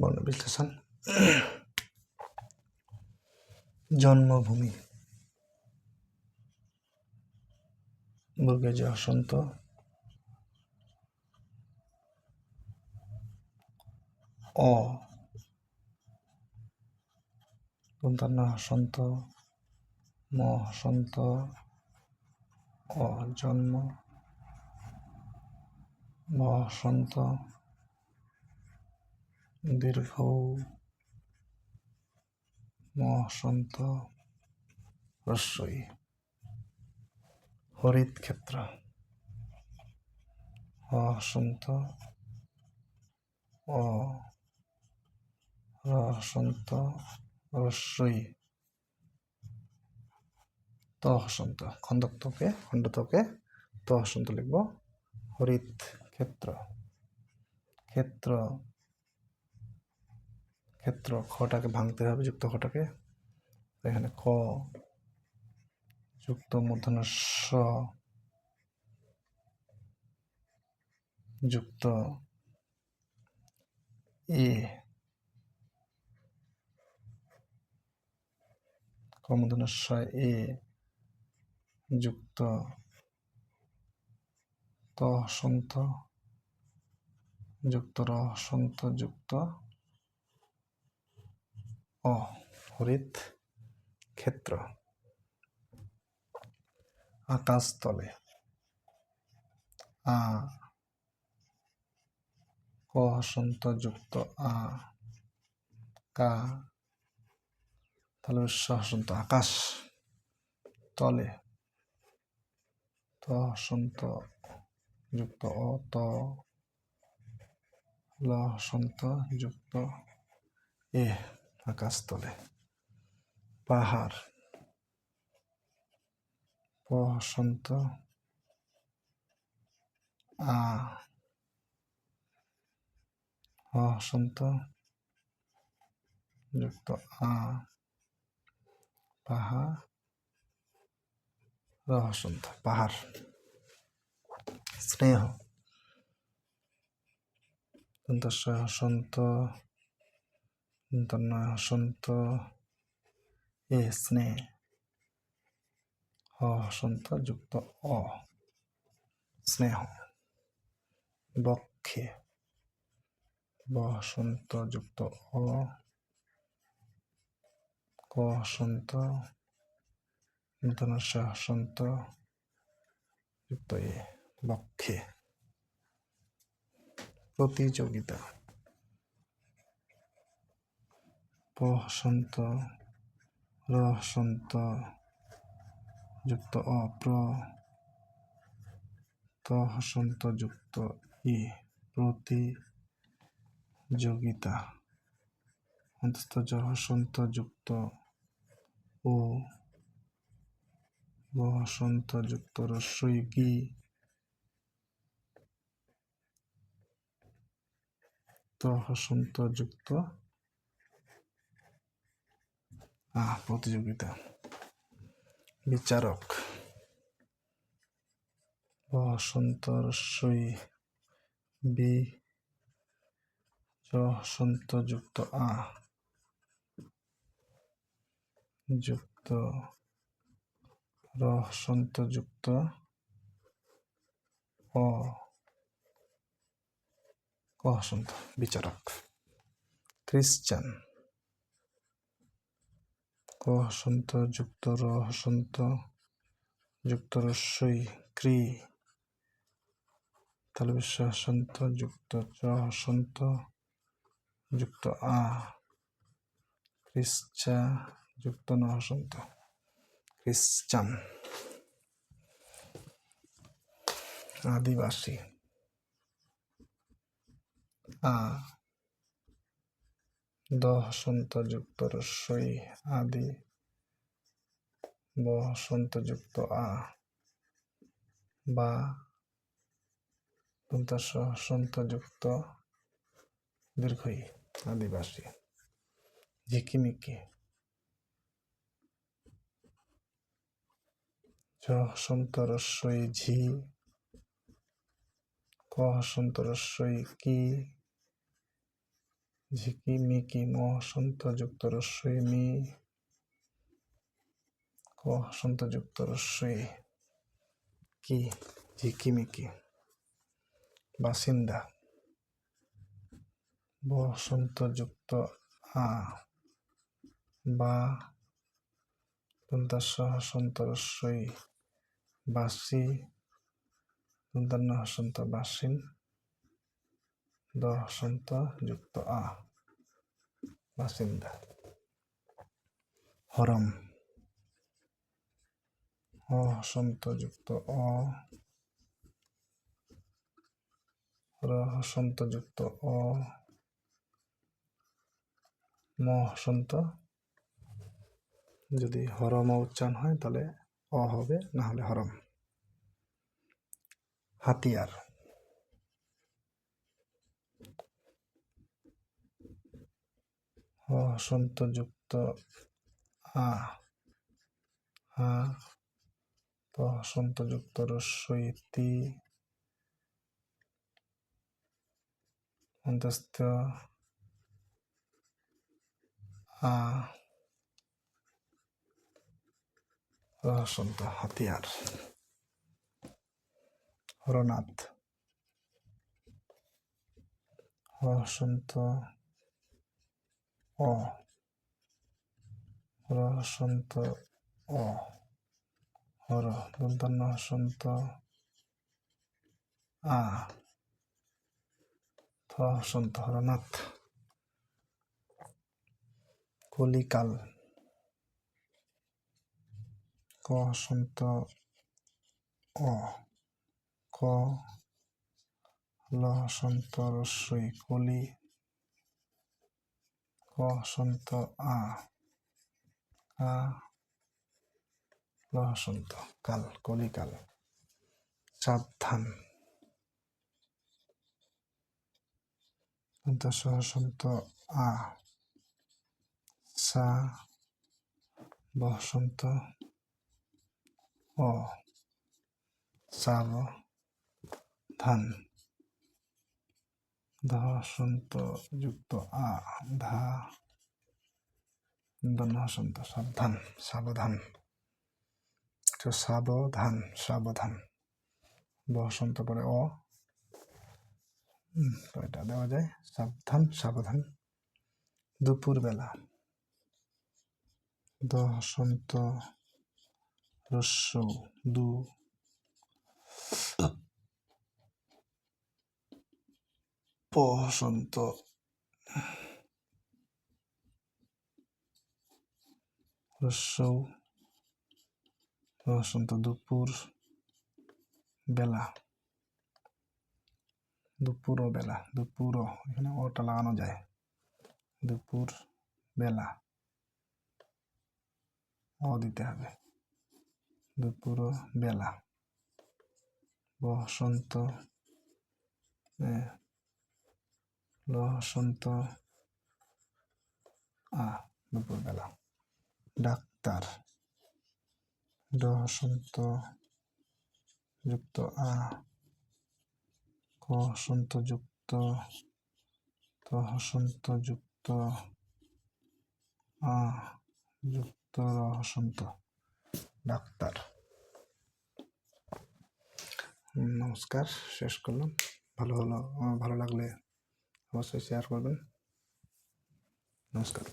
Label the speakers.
Speaker 1: বর্ণ বিশ্লেষণ। জন্মভূমি। বর্গে যে হসন্ত অ। দন্তান্ন হসন্ত ম হসন্ত অ জন্ম। ম হসন্ত দীর্ঘ ম হসন্ত রস্বই হরিত ক্ষেত্র হ হসন্ত অ র হসন্ত রস্বই ত হসন্ত খন্দত্বকে খণ্ডতকে ত লিখব। হরিত ক্ষেত্র ক্ষেত্র ক্ষেত্র খটাকে ভাঙতে হবে, যুক্ত খটাকে। এখানে ক যুক্ত মূর্ধন্য স, যুক্ত এ। কমূর্ধন্য স, এ। যুক্ত ত যুক্ত র যুক্ত অ হরিত ক্ষেত্র। আকাশতলে। আ ক হসন্ত যুক্ত আ, কা, তাহলে হসন্ত আকাশ তলে ত হসন্ত যুক্ত অ, ত, ল হসন্ত যুক্ত এ। আকাশতলে পাহাড়। প হসন্ত আ। হ হসন্ত যুক্ত আ। পাহা র হসন্ত পাহাড়। স্নেহ। দন্তস্বয় হসন্ত হসন্ত এ স্নেহ হ হসন্ত যুক্ত অ স্নেহ বক্ষে ব হসন্ত যুক্ত অ ক হসন্ত নূতন হসন্ত যুক্ত এ বক্ষে প্রতিযোগিতা প হসন্ত র হসন্ত যুক্ত অপ্র ত হসন্ত যুক্ত ই, প্রতিযোগিতা। অন্তস্থ জ হসন্ত যুক্ত ও ব হসন্ত যুক্ত রস্বই গি। ত হসন্ত যুক্ত প্রতিযোগিতা। বিচারক। রস্বই বি যুক্ত আ। যুক্ত যুক্ত অ। ক হসন্ত বিচারক। খ্রিস্টান ক হসন্ত যুক্ত র হসন্ত যুক্ত রস্বই ক্রি। তাহলে বিশ্ব হসন্ত যুক্ত চ, হসন্ত যুক্ত আ। খ্রিস্টা যুক্ত ন, হসন্ত খ্রিস্টান আদিবাসী। আ। দ হসন্ত যুক্ত রস্বই আদি। ব আ বা দন্তাস হসন্ত যুক্ত দীর্ঘই আদিবাসী। ঝিকিমিকি। জ হসন্ত ঝি। ক হসন্ত কি? ঝিকি মিকি ম হসন্ত যুক্ত রস্যই মি। ক যুক্ত রস্যই কি? ঝিকিমিকি বাসিন্দা। বসন্ত যুক্ত আ। বা। দন্তাস্য হসন্ত রস্যই বাসি। দন্তান্ন হসন্ত বাসিন। দ হসন্ত যুক্ত আ। বাসিন্দা। হরম। হ হসন্ত যুক্ত অ। র হসন্ত যুক্ত অ। ম হসন্ত যদি হরম উচ্চারণ হয় তাহলে অ হবে না হলে হরম। হাতিয়ার। হ হসন্ত যুক্ত আ হা ত হসন্ত যুক্ত রস্যই তি অন্তস্থ আ হসন্ত হাতিয়ার হরনাথ হসন্ত অ হসন্ত অ হর দন্তান্ন হসন্ত, আ, থ, হসন্ত, হরনাথ, কলিকাল, ক, হসন্ত, অ, ক, ল, হসন্ত রস্যই কলি হসন্ত আ ল হসন্ত কাল কলিকাল সাবধান। দশ হসন্ত আ সা বসন্ত অ সাব ধান দশন্ত যুক্ত আ, ধা দন হসন্ত সাবধান। সাবধান সাবধান সাবধান। বসন্ত পরে অ। এটা দেওয়া যায়। সাবধান সাবধান। রস্য, দু প হসন্ত রস্য হসন্ত দুপুর বেলা দুপুর ও বেলা দুপুর এখানে ওটা লাগানো যায় দুপুর বেলা ও দিতে হবে দুপুর বেলা বসন্ত হসন্ত আ দুপুর বেলা ডাক্তার। ড হসন্ত যুক্ত। আ ক হসন্ত যুক্ত। ত হসন্ত যুক্ত। আ যুক্ত র হসন্ত ডাক্তার। নমস্কার, শেষ করলাম। ভালো হলো, ভালো লাগলে অবশ্যই শেয়ার করবেন নমস্কার